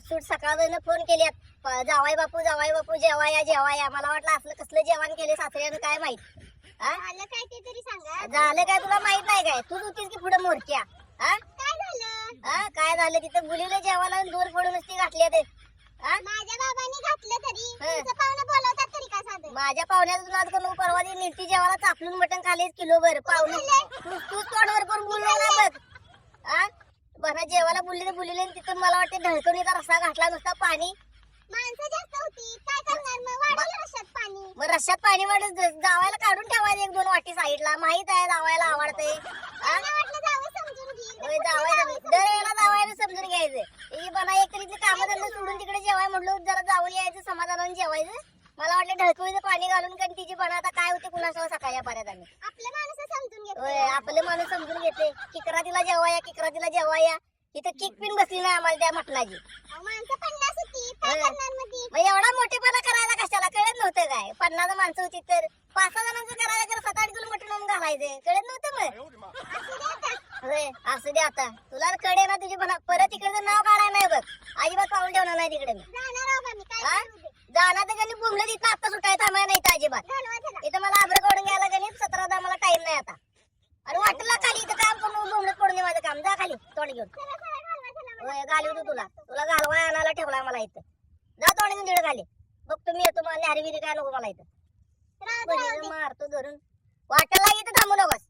सूट सकाळपासून फोन केल्यात. जावाई बापू जावाई बापू जेवा या जेवा या मला वाटलं असलं कसलं जेवण केले सासऱ्यानं काय माहीत? झालं काय ते तरी सांगा. झालं काय तुला माहीत नाही काय? तूच होतीस की पुढे मोरक्या? काय झालं? काय झालं? तिथं मुलीला जेवायला दोन फोडून नुसती घातली ते हा? माझ्या बाबांनी घातलं तरी. बोलवतात माझ्या पाहुण्याचं तुला करून परवा ती जेवायला चापलून मटण खालीच किलो भर पाहुणे तू तूच तोंडवर करून बोललो ना बघ बना जेवायला बोलली तर बोलली तिथं मला वाटते ढळकणीचा रस्सा घातला नुसता पाणी. माणसं जास्त होती. काय करणार मग? वाढलं रशात पाणी. मग रश्यात पाणी वाटत जावायला काढून ठेवायचं एक दोन वाटी साईडला. माहीत आहे जावायला आवडते घे. जावायला समजून घ्यायचं. ही बना एक तरी काम धंदा सोडून तिकडे जेवाय म्हटलं जरा जाऊन यायचं समाधानाने जेवायचं. मला वाटलं ढळकळीचं पाणी घालून कारण तिची बना आता काय होते कुणासह सकाळच्या पर्यंत आम्ही. आपलं माणसं समजून घेतो आपले माणूस समजून घेते किकरातीला जेवाया किकरातीला जेवाया इथं किक पिन बसली ना आम्हाला त्या मटणाची अहो, माणसं पन्नास होती काय. करणार मग ती? मग एवढा मोठेपणा करायला कशाला? कळत नव्हतं काय? पन्नास माणसं होती तर पाच सहा जणांचं करायला तर सात आठ किलो मटण आणून घालायचं. कळत नव्हतं मग. असू दे आता. होय असू दे आता. तुला कळे ना तुझी बना परत इकडचं नाव काढायला नाही बघ. अजिबात पाऊल ठेवणार नाही तिकडे मी. जाणार आहो का मी? काय हा? करू दे. जाणार तर त्यांनी बुमलं तिथं आता सुटायचं आम्हाला नाही अजिबात चला. इथं मला आब्र काढून घ्यायला गणित सतरा दहा मला टाइम नाही आता आणि वाटलं खाली इथं काम करून बुमलत पडून दे खाली तोंड घेऊन घालवा. होय घालवतो तुला तुला घालवाय आणायला ठेवलाय मला इथं जा तोंड घेऊन तिकडे खाली बघ तुम्ही येतो मला न्यारी बिरी काय नको मला इथं. मारतो धरून वाटायला इथं थांबू नकोस.